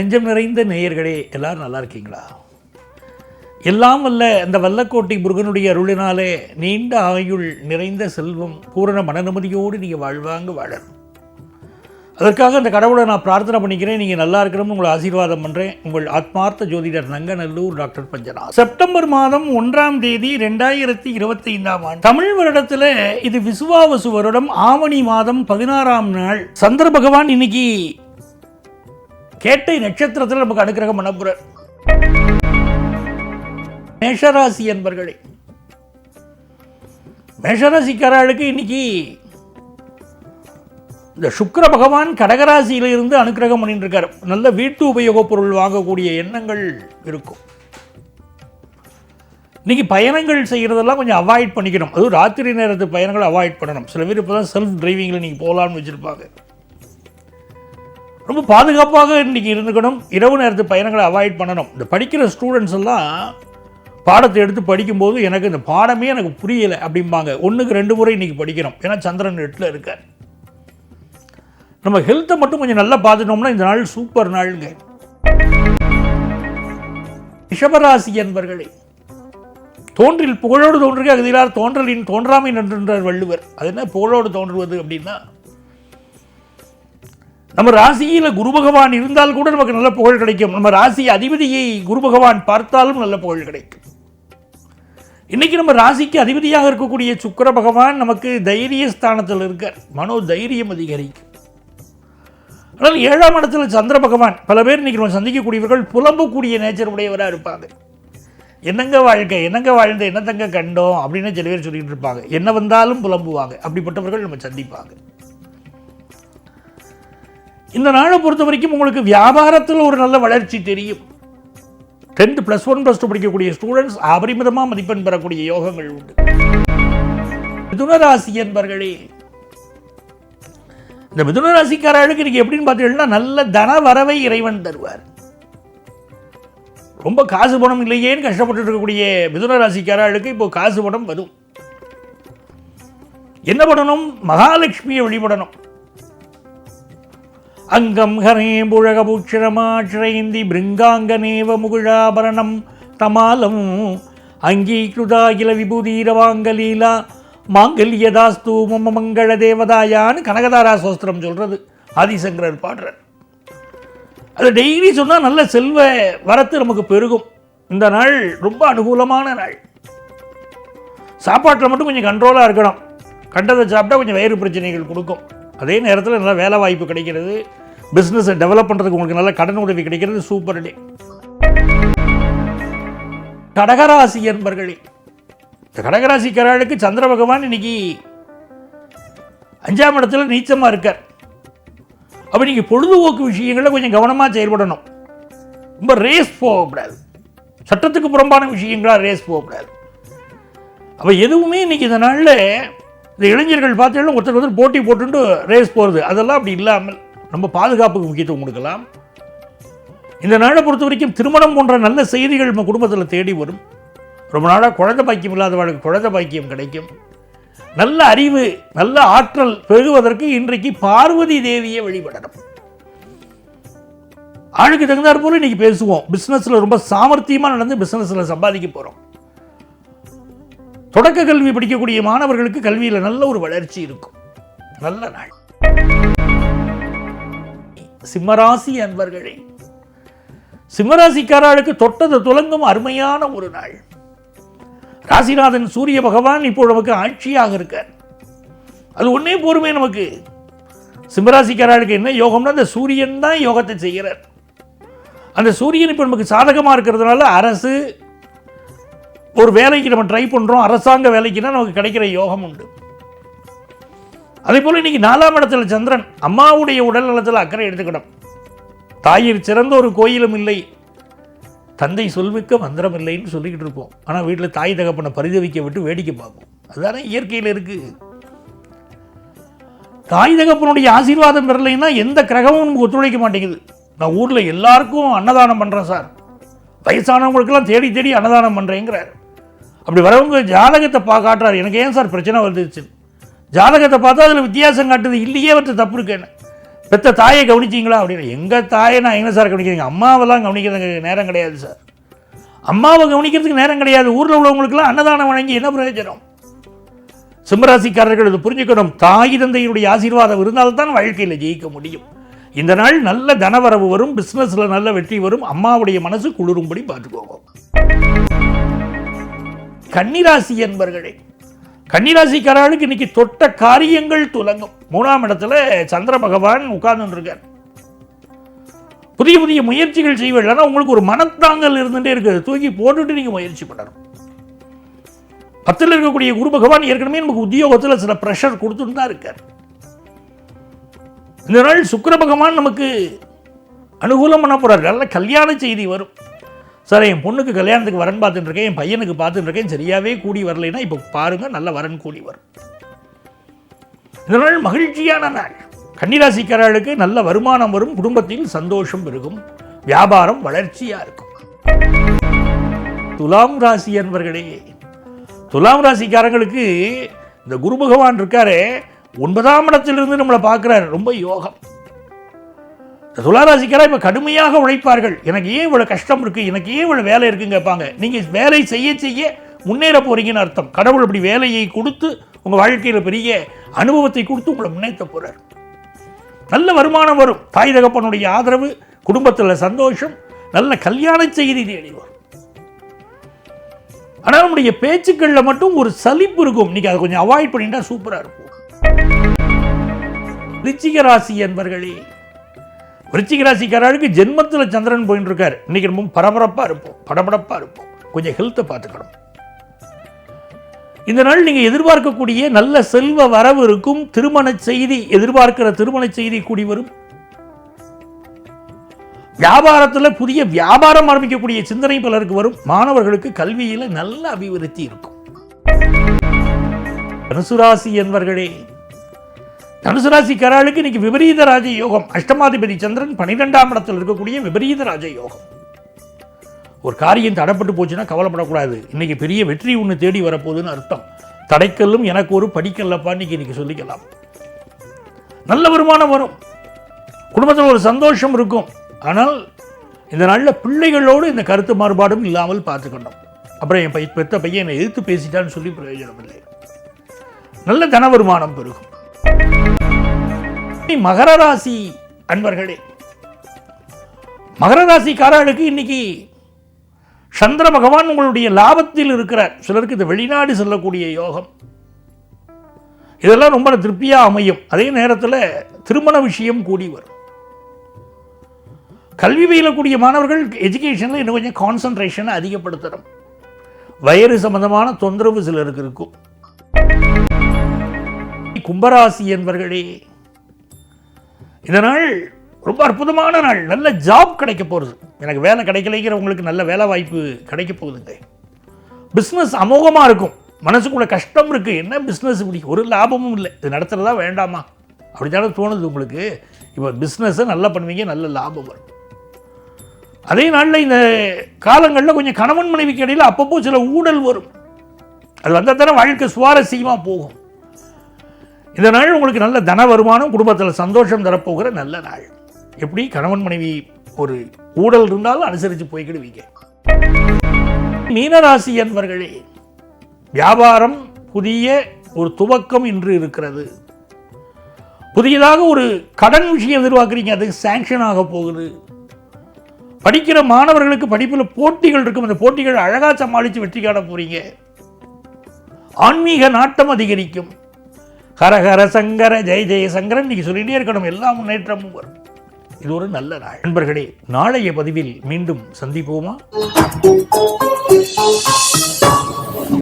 நெஞ்சம் நிறைந்த நேயர்களே எல்லாரும் நல்லா இருக்கீங்களா? எல்லாம் வல்ல இந்த வல்லக்கோட்டை முருகனுடைய அருளினாலே நீண்ட ஆயுள் நிறைந்த செல்வம் பூரண மனநிம்மதியோடு நீங்கள் வாழ்வாங்க வாழணும். அதற்காக அந்த கடவுளை நான் பிரார்த்தனை பண்ணிக்கிறேன். நீங்கள் நல்லா இருக்கணும்னு உங்களை ஆசீர்வாதம் பண்ணுறேன் உங்கள் ஆத்மார்த்த ஜோதிடர் நங்கநல்லூர் டாக்டர் பஞ்சனா செப்டம்பர் மாதம் ஒன்றாம் தேதி ரெண்டாயிரத்தி இருபத்தைந்தாம் ஆண்டு. தமிழ் வருடத்தில் இது விசுவாவசு வருடம். ஆவணி மாதம் பதினாறாம் நாள். சந்திர பகவான் இன்னைக்கு கேட்டை நட்சத்திரத்தில் நமக்கு அனுக்கிரகம் பண்ண மேஷராசி என்பர்களே மேஷராசிக்காரர்களுக்கு இன்னைக்கு இந்த சுக்கர பகவான் கடகராசியில இருந்து அனுக்கிரகம் பண்ணிட்டு நல்ல வீட்டு உபயோகப் பொருள் வாங்கக்கூடிய எண்ணங்கள் இருக்கும். இன்னைக்கு பயணங்கள் செய்கிறதெல்லாம் கொஞ்சம் அவாய்ட் பண்ணிக்கணும். அதுவும் ராத்திரி நேரத்து பயணங்களை அவாய்ட் பண்ணணும். சில பேர் இப்போ தான் செல்ஃப் டிரைவிங்கில் நீங்கள் போகலான்னு வச்சுருப்பாங்க. ரொம்ப பாதுகாப்பாக இன்றைக்கி இருந்துக்கணும். இரவு நேரத்து பயணங்களை அவாய்ட் பண்ணணும். இந்த படிக்கிற ஸ்டூடெண்ட்ஸ் எல்லாம் பாடத்தை எடுத்து படிக்கும்போது எனக்கு இந்த பாடமே எனக்கு புரியலை அப்படிம்பாங்க. ஒன்றுக்கு ரெண்டு முறை இன்றைக்கி படிக்கணும் ஏன்னா சந்திரன் எட்டில் இருக்கார். நம்ம ஹெல்த்தை மட்டும் கொஞ்சம் நல்லா பார்த்துட்டோம்னா இந்த நாள் சூப்பர் நாளுங்க. ரிஷபராசி என்பர்களே தோன்றில் புகழோடு தோன்றுக. அகதிலார் தோன்றலின் தோன்றாமை நின்றார் வள்ளுவர். அது என்ன புகழோடு தோன்றுவது அப்படின்னா நம்ம ராசியில் குரு பகவான் இருந்தால் கூட நமக்கு நல்ல புகழ் கிடைக்கும். நம்ம ராசி அதிபதியை குரு பகவான் பார்த்தாலும் நல்ல புகழ் கிடைக்கும். இன்னைக்கு நம்ம ராசிக்கு அதிபதியாக இருக்கக்கூடிய சுக்கர பகவான் நமக்கு தைரிய ஸ்தானத்தில் இருக்கார். மனோ தைரியம் அதிகரிக்கும். ஆனால் ஏழாம் இடத்துல சந்திர பகவான் பல பேர் இன்றைக்கி நம்ம சந்திக்கக்கூடியவர்கள் புலம்பக்கூடிய நேச்சர் உடையவராக இருப்பாங்க. என்னங்க வாழ்க்கை என்னங்க வாழ்ந்த என்னத்தங்க கண்டோம் அப்படின்னு சில பேர் சொல்லிகிட்டு இருப்பாங்க. என்ன வந்தாலும் புலம்புவாங்க. அப்படிப்பட்டவர்கள் நம்ம சந்திப்பாங்க. இந்த நாளை பொறுத்த வரைக்கும் உங்களுக்கு வியாபாரத்தில் ஒரு நல்ல வளர்ச்சி தெரியும். Tenth plus one plus two படிக்கக்கூடிய ஸ்டூடெண்ட்ஸ் அபரிமிதமாக மதிப்பெண் பெறக்கூடிய யோகங்கள் உண்டு. மிதுனராசி என்பர்களே இந்த மிதுனராசிக்காரர்களுக்கு இன்னைக்கு எப்படின்னு பார்த்தீங்கன்னா நல்ல தன வரவை இறைவன் தருவார். ரொம்ப காசு பணம் இல்லையேன்னு கஷ்டப்பட்டு இருக்கக்கூடிய மிதுனராசிக்காரர்களுக்கு இப்போ காசு பணம் வரும். என்ன பண்ணணும்? மகாலட்சுமியை வழிபடணும். அங்கம் ஹரே புழகபூட்சரமாட்சரைந்தி பிருங்காங்கனேவ முகுழாபரணம் தமாலம். அங்கீகிருதாகில விபூதீரவாங்கலீலா மாங்கல்யதாஸ்து மம மங்கள தேவதாயான்னு கனகதாரா சோஸ்திரம் சொல்கிறது ஆதிசங்கரர் பாடுறார். அது டெய்லி சொன்னால் நல்ல செல்வ வரத்து நமக்கு பெருகும். இந்த நாள் ரொம்ப அனுகூலமான நாள். சாப்பாட்டில் மட்டும் கொஞ்சம் கண்ட்ரோலாக இருக்கணும். கண்டதை சாப்பிட்டா கொஞ்சம் வயிறு பிரச்சனைகள் கொடுக்கும். அதே நேரத்தில் நல்ல வேலை வாய்ப்பு கிடைக்கிறது. பிஸ்னஸை டெவலப் பண்ணுறதுக்கு உங்களுக்கு நல்ல கடன் உதவி கிடைக்கிறது. சூப்பர் டே கடகராசி என்பர்களே இந்த கடகராசிக்காரர்களுக்கு சந்திர பகவான் இன்னைக்கு அஞ்சாம் இடத்துல நீச்சமாக இருக்கார். அப்போ நீங்கள் பொழுதுபோக்கு விஷயங்களில் கொஞ்சம் கவனமாக செயல்படணும். ரொம்ப ரேஸ் போகக்கூடாது. சட்டத்துக்கு புறம்பான விஷயங்களாக ரேஸ் போகக்கூடாது. அப்போ எதுவுமே இன்னைக்கு இந்த நாளில் இந்த இளைஞர்கள் பார்த்தீங்கன்னா ஒருத்தர் ஒருத்தர் போட்டி போட்டுட்டு ரேஸ் போகிறது அதெல்லாம் அப்படி இல்லாமல் நம்ம பாதுகாப்புக்கு முக்கியத்துவம் கொடுக்கலாம். இந்த நாளை பொறுத்த வரைக்கும் திருமணம் போன்ற நல்ல செய்திகள் நம்ம குடும்பத்தில் தேடி வரும். ரொம்ப நாளாக குழந்தை பாக்கியம் இல்லாதவர்களுக்கு குழந்தை பாக்கியம் கிடைக்கும். நல்ல அறிவு நல்ல ஆற்றல் பெறுவதற்கு இன்றைக்கு பார்வதி தேவியை வழிபடணும். ஆளுக்கு தகுந்தார் போல இன்னைக்கு பேசுவோம். பிஸ்னஸில் ரொம்ப சாமர்த்தியமாக நடந்து பிஸ்னஸில் சம்பாதிக்க போகிறோம் தொடக்க கல்வி படிக்கக்கூடிய மாணவர்களுக்கு கல்வியில் நல்ல ஒரு வளர்ச்சி இருக்கும். நல்ல நாள். சிம்மராசி அன்பர்களே சிம்மராசிக்காரர்களுக்கு தொட்டது துலங்கும் அருமையான ஒரு நாள். ராசிநாதன் சூரிய பகவான் இப்போ நமக்கு ஆட்சியாக இருக்கார். அது ஒன்றே போருமே நமக்கு. சிம்மராசிக்காரர்களுக்கு என்ன யோகம்னா அந்த சூரியன் தான் யோகத்தை செய்கிறார். அந்த சூரியன் இப்போ நமக்கு சாதகமாக இருக்கிறதுனால அரசு ஒரு வேலைக்கு நம்ம ட்ரை பண்ணுறோம் அரசாங்க வேலைக்குன்னா நமக்கு கிடைக்கிற யோகம் உண்டு. அதே போல் இன்னைக்கு நாலாம் இடத்துல சந்திரன் அம்மாவுடைய உடல் நலத்தில் அக்கறை எடுத்துக்கணும். தாயிற் சிறந்த ஒரு கோயிலும் இல்லை. தந்தை சொல்மிக்க மந்திரம் இல்லைன்னு சொல்லிக்கிட்டு இருப்போம். ஆனால் வீட்டில் தாய் தகப்பனை பரிதவிக்க விட்டு வேடிக்கை பார்ப்போம். அதுதானே இயற்கையில் இருக்குது தாய் தகப்பனுடைய ஆசீர்வாதம் பெறலைன்னா எந்த கிரகமும் நமக்கு ஒத்துழைக்க மாட்டேங்குது. நான் ஊரில் எல்லாருக்கும் அன்னதானம் பண்ணுறேன் சார். வயசானவங்களுக்கெல்லாம் தேடி தேடி அன்னதானம் பண்ணுறேங்கிறார் அப்படி வரவங்க ஜாதகத்தை பா காட்டுறாரு. எனக்கு ஏன் சார் பிரச்சனை வந்துச்சு ஜாதகத்தை பார்த்தா அதில் வித்தியாசம் காட்டுது. இல்லையே அவற்றை தப்பு இருக்கேன்னு பெத்த தாயை கவனிச்சிங்களா அப்படின்னு எங்கள் தாயை நான் எங்கே சார் கவனிக்கிறீங்க? அம்மாவெல்லாம் கவனிக்கிறதுக்கு நேரம் கிடையாது சார். அம்மாவை கவனிக்கிறதுக்கு நேரம் கிடையாது. ஊரில் உள்ளவங்களுக்குலாம் அன்னதானம் வழங்கி என்ன பிரயோஜனம்? சிம்மராசிக்காரர்கள் இது புரிஞ்சுக்கணும். தாய் தந்தையினுடைய ஆசீர்வாதம் இருந்தால்தான் வாழ்க்கையில் ஜெயிக்க முடியும். இந்த நாள் நல்ல தனவரவு வரும். பிஸ்னஸில் நல்ல வெற்றி வரும். அம்மாவுடைய மனசு குளிரும்படி பார்த்துக்கோங்க. கன்னிராசி என்பர்களே கன்னிராசிக்காரர்களுக்கு இன்னைக்கு தொட்ட காரியங்கள் துலங்கும். மூணாம் இடத்துல சந்திர பகவான் உட்கார்ந்துருக்கார். புதிய புதிய முயற்சிகள் செய்வீர்கள் உங்களுக்கு ஒரு மனத்தாங்கல் இருந்துட்டே இருக்குது தூக்கி போட்டுட்டு நீங்கள் முயற்சி பண்ணணும். பத்தில் இருக்கக்கூடிய குரு பகவான் ஏற்கனவே நமக்கு உத்தியோகத்தில் சில ப்ரெஷர் கொடுத்துட்டு தான் இருக்கார். இந்த நாள் சுக்கர பகவான் நமக்கு அனுகூலம் பண்ண நல்ல கல்யாண செய்தி வரும். சார் என் பொண்ணுக்கு கல்யாணத்துக்கு வரன் பார்த்துட்டு இருக்கேன் என் பையனுக்கு பார்த்துட்டு இருக்கேன் சரியாவே கூடி வரலைன்னா இப்போ பாருங்க நல்ல வரன் கூடி வரும். இந்த நாள் மகிழ்ச்சியான நாள். கன்னிராசிக்காரர்களுக்கு நல்ல வருமானம் வரும் குடும்பத்தில் சந்தோஷம் பெருகும் வியாபாரம் வளர்ச்சியா இருக்கும். துலாம் ராசி என்பர்களே துலாம் ராசிக்காரங்களுக்கு இந்த குரு பகவான் இருக்காரே ஒன்பதாம் இடத்திலிருந்து நம்மளை பார்க்குறாரு ரொம்ப யோகம். துளாராசிக்காரா இப்போ கடுமையாக உழைப்பார்கள். எனக்கு ஏன் இவ்வளோ கஷ்டம் இருக்குது எனக்கு ஏன் இவ்வளோ வேலை இருக்குன்னு கேட்பாங்க. நீங்கள் வேலை செய்ய செய்ய முன்னேற போறீங்கன்னு அர்த்தம். கடவுள் அப்படி வேலையை கொடுத்து உங்கள் வாழ்க்கையில் பெரிய அனுபவத்தை கொடுத்து உங்களை முன்னேற்ற போகிறார் நல்ல வருமானம் வரும். தாய் தகப்பனுடைய ஆதரவு குடும்பத்தில் சந்தோஷம் நல்ல கல்யாண செய்தி தேடி வரும். ஆனால் நம்முடைய பேச்சுக்களில் மட்டும் ஒரு சலிப்பு இருக்கும். இன்னைக்கு அதை கொஞ்சம் அவாய்ட் பண்ணிட்டா சூப்பராக இருக்கும். ரிச்சிக ராசி என்பர்களே விருச்சிக ராசிக்காரர்களுக்கு ஜென்மத்தில் சந்திரன் போயின்னு இருக்கார் இன்னைக்கு ரொம்ப பரபரப்பாக இருப்போம். படபடப்பாக இருப்போம். கொஞ்சம் ஹெல்த்தை பார்த்துக்கணும். இந்த நாள் நீங்கள் எதிர்பார்க்கக்கூடிய நல்ல செல்வ வரவு இருக்கும். திருமண செய்தி எதிர்பார்க்கிற திருமண செய்தி கூடி வரும். வியாபாரத்தில் புதிய வியாபாரம் ஆரம்பிக்கக்கூடிய சிந்தனை பலருக்கு வரும். மாணவர்களுக்கு கல்வியில் நல்ல அபிவிருத்தி இருக்கும். தனுசு ராசி என்பர்களே தனுசு ராசிக்காரர்களுக்கு இன்னைக்கு விபரீத ராஜ யோகம் அஷ்டமாதிபதி சந்திரன் பன்னிரெண்டாம் இடத்தில் இருக்கக்கூடிய விபரீத ராஜ யோகம் ஒரு காரியம் தடைப்பட்டு போச்சுன்னா கவலைப்படக்கூடாது. இன்னைக்கு பெரிய வெற்றி ஒன்று தேடி வரப்போகுதுன்னு அர்த்தம். தடைக்கல்லும் எனக்கு ஒரு படிக்கல்லப்பா இன்னைக்கு இன்னைக்கு சொல்லிக்கலாம். நல்ல வருமானம் வரும். குடும்பத்தில் ஒரு சந்தோஷம் இருக்கும். ஆனால் இந்த நாளில் பிள்ளைகளோடு இந்த கருத்து மாறுபாடும் இல்லாமல் பார்த்துக்கணும். அப்புறம் என் பை பெத்த பையன் என்னை எதிர்த்து பேசிட்டான்னு சொல்லி பிரயோஜனம் இல்லை. நல்ல தன வருமானம் பெருகும். மகர ராசி அன்பர்களே. மகர ராசிக்காரர்களுக்கு இன்னைக்கு சந்திர பகவான் உங்களுடைய லாபத்தில் இருக்கிறார். சிலருக்கு இந்த வெளிநாடு செல்லக்கூடிய யோகம். இதெல்லாம் ரொம்ப திருப்தியாக அமையும். அதே நேரத்தில் திருமண விஷயம் கூடி வரும். கல்வி பயிலக்கூடிய மாணவர்கள் எஜுகேஷனில் இன்னும் கொஞ்சம் கான்சன்ட்ரேஷனை அதிகப்படுத்தணும். வயிறு சம்பந்தமான தொந்தரவு சிலருக்கு இருக்கும். கும்பராசி என்பர்களே இந்த நாள் ரொம்ப அற்புதமான நாள். நல்ல ஜாப் கிடைக்க போகிறது எனக்கு வேலை கிடைக்கலைங்கிறவங்களுக்கு நல்ல வேலை வாய்ப்பு கிடைக்க போகுதுங்க. பிஸ்னஸ் அமோகமாக இருக்கும். மனசுக்குள்ள கஷ்டம் இருக்குது என்ன பிஸ்னஸ் இப்படி? ஒரு லாபமும் இல்லை. இது நடத்துகிறதா வேண்டாமா? அப்படித்தான தோணுது உங்களுக்கு? இப்போ பிஸ்னஸை நல்லா பண்ணுவீங்க நல்ல லாபம் வரும். அதே நாளில் இந்த காலங்களில் கொஞ்சம் கணவன் மனைவிக்கு இடையில் அப்பப்போ சில ஊழல் வரும். அது வந்தால் தானே வாழ்க்கை சுவாரஸ்யமாக போகும். இந்த நாள் உங்களுக்கு நல்ல தன வருமானம் குடும்பத்தில் சந்தோஷம் தரப்போகிற நல்ல நாள். எப்படி? கணவன் மனைவி ஒரு ஊழல் இருந்தாலும் அனுசரித்து போய்க்கிடுவீங்க. மீனராசி என்பர்களே வியாபாரம் புதிய ஒரு துவக்கம் இன்று இருக்கிறது. புதியதாக ஒரு கடன் விஷயம் எதிர்பார்க்குறீங்க அது சாங்ஷன் ஆக போகுது. படிக்கிற மாணவர்களுக்கு படிப்பில் போட்டிகள் இருக்கும். அந்த போட்டிகள் அழகாக சமாளித்து வெற்றி காண போறீங்க. ஆன்மீக நாட்டம் அதிகரிக்கும். ஹரஹர சங்கர ஜெய ஜெய சங்கரன். இன்னைக்கு சொல்லிட்டே இருக்கணும். எல்லா முன்னேற்றமும் வரும். இது ஒரு நல்ல நாள். நண்பர்களே நாளைய பதிவில் மீண்டும் சந்திப்போமா?